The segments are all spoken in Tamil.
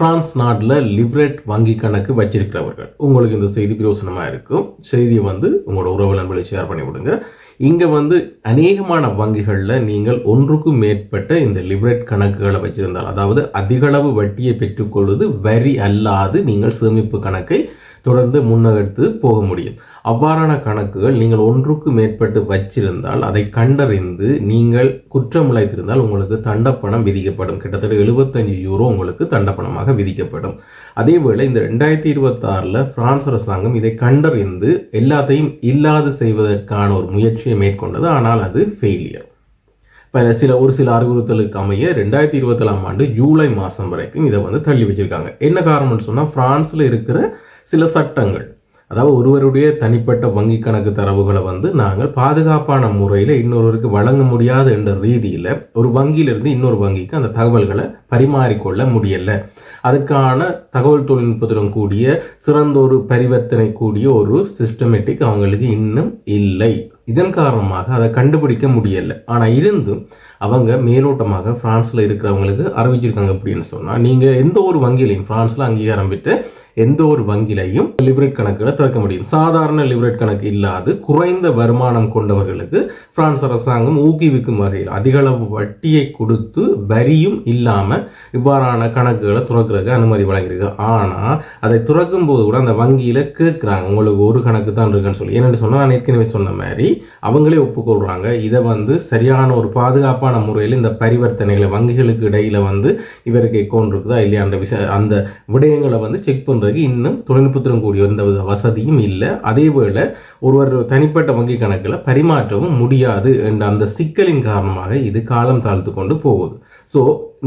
பிரான்ஸ் நாட்டில் லிவரேட் வங்கி கணக்கு வச்சிருக்கிறவர்கள். உங்களுக்கு இந்த செய்தி பிரயோசனமாக இருக்கும். செய்தியை வந்து உங்களோட உறவு நண்பர்களை ஷேர் பண்ணி விடுங்க. இங்கே வந்து அநேகமான வங்கிகளில் நீங்கள் ஒன்றுக்கும் மேற்பட்ட இந்த லிவரேட் கணக்குகளை வச்சிருந்தால் அதாவது அதிகளவு வட்டியை பெற்றுக்கொள்வது வரி அல்லாது நீங்கள் சேமிப்பு கணக்கை தொடர்ந்து முன்னகர்த்து போக முடியும். அவ்வாறான கணக்குகள் நீங்கள் ஒன்றுக்கு மேற்பட்டு வச்சிருந்தால் அதை கண்டறிந்து நீங்கள் குற்றம் இழைத்திருந்தால் உங்களுக்கு தண்டப்பணம் விதிக்கப்படும். கிட்டத்தட்ட எழுபத்தஞ்சு யூரோ உங்களுக்கு தண்டப்பணமாக விதிக்கப்படும். அதேவேளை இந்த ரெண்டாயிரத்தி இருபத்தாறில் பிரான்ஸ் அரசாங்கம் இதை கண்டறிந்து எல்லாத்தையும் இல்லாது செய்வதற்கான ஒரு முயற்சியை மேற்கொண்டது. ஆனால் அது ஃபெயிலியர் இப்போ சில ஒரு சில அறிவுறுத்தலுக்கு அமைய ரெண்டாயிரத்தி இருபத்தேழாம் ஆண்டு ஜூலை மாதம் வரைக்கும் இதை வந்து தள்ளி வச்சிருக்காங்க. என்ன காரணம்னு சொன்னால் ஃப்ரான்ஸில் இருக்கிற சில சட்டங்கள். அதாவது ஒருவருடைய தனிப்பட்ட வங்கி கணக்கு தரவுகளை வந்து நாங்கள் பாதுகாப்பான முறையில் இன்னொருவருக்கு வழங்க முடியாது என்ற ரீதியில் ஒரு வங்கியிலிருந்து இன்னொரு வங்கிக்கு அந்த தகவல்களை பரிமாறிக்கொள்ள முடியலை. அதுக்கான தகவல் தொழில்நுட்பத்துடன் கூடிய சிறந்த ஒரு பரிவர்த்தனை கூடிய ஒரு சிஸ்டமேட்டிக் அவங்களுக்கு இன்னும் இல்லை. இதன் காரணமாக அதை கண்டுபிடிக்க முடியலை. ஆனால் இருந்தும் அவங்க மேலோட்டமாக ஃப்ரான்ஸில் இருக்கிறவங்களுக்கு அறிவிச்சிருக்காங்க அப்படின்னு சொன்னால் நீங்கள் எந்த ஒரு வங்கியிலையும் ஃப்ரான்ஸில் அங்கீகாரம் பெற்று எந்த ஒரு வங்கியிலையும் லிவரேட் கணக்குகளை திறக்க முடியும். சாதாரண லிவரேட் கணக்கு இல்லாது குறைந்த வருமானம் கொண்டவர்களுக்கு பிரான்ஸ் அரசாங்கம் ஊக்குவிக்கும் வகையில் அதிகளவு வட்டியை கொடுத்து வரியும் இல்லாமல் இவ்வாறான கணக்குகளை துறக்கிறதுக்கு அனுமதி வழங்கியிருக்கு. ஆனால் அதை திறக்கும் போது கூட அந்த வங்கியில் கேட்குறாங்க உங்களுக்கு ஒரு கணக்கு தான் இருக்குன்னு சொல்லி. என்னென்னு சொன்னால் நான் ஏற்கனவே சொன்ன மாதிரி அவங்களே ஒப்புக்கொள்கிறாங்க இதை வந்து சரியான ஒரு பாதுகாப்பான முறையில் இந்த பரிவர்த்தனைகளை வங்கிகளுக்கு இடையில் வந்து இவருக்கு அக்கௌண்ட் இருக்குதா இல்லையா? அந்த விஷய அந்த விடயங்களை வந்து செக் பண்ணுறதுக்கு இன்னும் தொழில்நுட்பத்துடன் கூடிய எந்த வசதியும் இல்லை. அதேவேளை ஒருவர் தனிப்பட்ட வங்கி கணக்கில் பரிமாற்றவும் முடியாது என்ற அந்த சிக்கலின் காரணமாக இது காலம் தாழ்த்து கொண்டு போகுது. ஸோ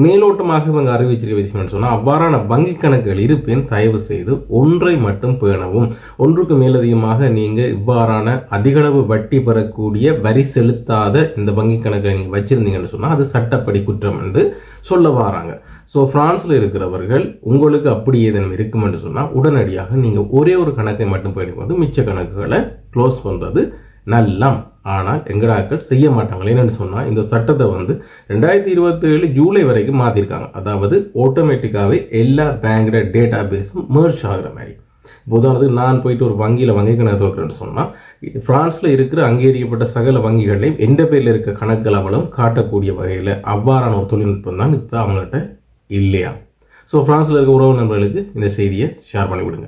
மேலோட்டமாக இவங்க அறிவிச்சிருக்க விஷயம்னு சொன்னால் அவ்வாறான வங்கி கணக்குகள் இருப்பின் தயவு செய்து ஒன்றை மட்டும் பேணவும். ஒன்றுக்கு மேலதிகமாக நீங்கள் இவ்வாறான அதிகளவு வட்டி பெறக்கூடிய வரி செலுத்தாத இந்த வங்கி கணக்கை நீங்கள் வச்சிருந்தீங்கன்னு சொன்னால் அது சட்டப்படி குற்றம் என்று சொல்ல வராங்க. ஸோ ஃப்ரான்ஸில் இருக்கிறவர்கள் உங்களுக்கு அப்படி ஏதேனும் இருக்குமென்று சொன்னால் உடனடியாக நீங்கள் ஒரே ஒரு கணக்கை மட்டும் பயணிக்கும் மிச்ச கணக்குகளை க்ளோஸ் பண்ணுறது நல்லம். ஆனால் எங்கடாக்கள் செய்ய மாட்டாங்க என்னென்னு சொன்னால் இந்த சட்டத்தை வந்து ரெண்டாயிரத்தி இருபத்தேழு ஜூலை வரைக்கும் மாற்றிருக்காங்க அதாவது ஆட்டோமேட்டிக்காகவே எல்லா பேங்கோட டேட்டா பேஸும் மேர்ச் ஆகிற மாதிரி. இப்போ உதாரணத்துக்கு நான் போயிட்டு ஒரு வங்கியில் வங்கி கணக்கு துவக்கிறேன்னு சொன்னால் ஃப்ரான்ஸில் இருக்கிற அங்கீகரிக்கப்பட்ட சகல வங்கிகளையும் எந்த பேரில் இருக்க கணக்குகள் அவளும் காட்டக்கூடிய வகையில் அவ்வாறான ஒரு தொழில்நுட்பம் தான் இப்போ அவங்கள்ட்ட இல்லையா? ஸோ ஃப்ரான்ஸில் இருக்க உறவு நண்பர்களுக்கு இந்த செய்தியை ஷேர் பண்ணிவிடுங்க.